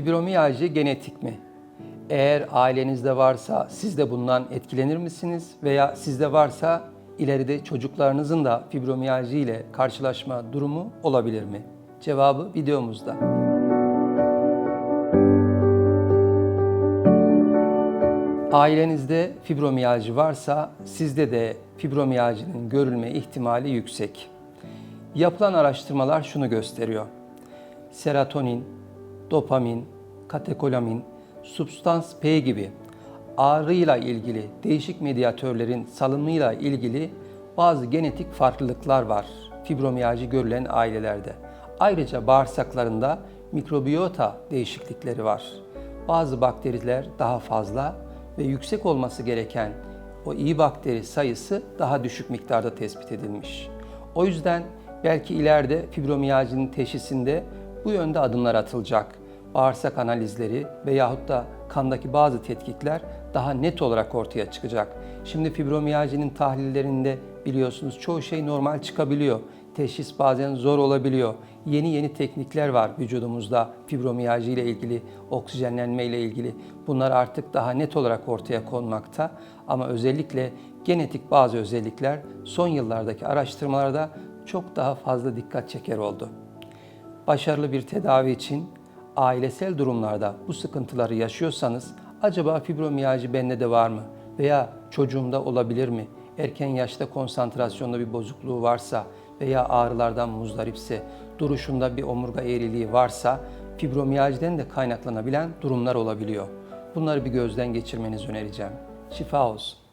Fibromiyalji genetik mi? Eğer ailenizde varsa siz de bundan etkilenir misiniz? Veya sizde varsa ileride çocuklarınızın da fibromiyalji ile karşılaşma durumu olabilir mi? Cevabı videomuzda. Ailenizde fibromiyalji varsa sizde de fibromiyalcinin görülme ihtimali yüksek. Yapılan araştırmalar şunu gösteriyor. Serotonin, dopamin, katekolamin, substans P gibi ağrıyla ilgili değişik medyatörlerin salınımıyla ilgili bazı genetik farklılıklar var fibromiyalji görülen ailelerde. Ayrıca bağırsaklarında mikrobiyota değişiklikleri var. Bazı bakteriler daha fazla ve yüksek olması gereken o iyi bakteri sayısı daha düşük miktarda tespit edilmiş. O yüzden belki ileride fibromiyalcinin teşhisinde bu yönde adımlar atılacak. Bağırsak analizleri veyahut da kandaki bazı tetkikler daha net olarak ortaya çıkacak. Şimdi fibromiyalcinin tahlillerinde biliyorsunuz çoğu şey normal çıkabiliyor. Teşhis bazen zor olabiliyor. Yeni yeni teknikler var vücudumuzda fibromiyalji ile ilgili, oksijenlenme ile ilgili. Bunlar artık daha net olarak ortaya konmakta. Ama özellikle genetik bazı özellikler son yıllardaki araştırmalarda çok daha fazla dikkat çeker oldu. Başarılı bir tedavi için ailesel durumlarda bu sıkıntıları yaşıyorsanız acaba fibromiyalji bende de var mı veya çocuğumda olabilir mi? Erken yaşta konsantrasyonda bir bozukluğu varsa veya ağrılardan muzdaripse, duruşunda bir omurga eğriliği varsa fibromiyajiden de kaynaklanabilen durumlar olabiliyor. Bunları bir gözden geçirmenizi önereceğim. Şifa olsun.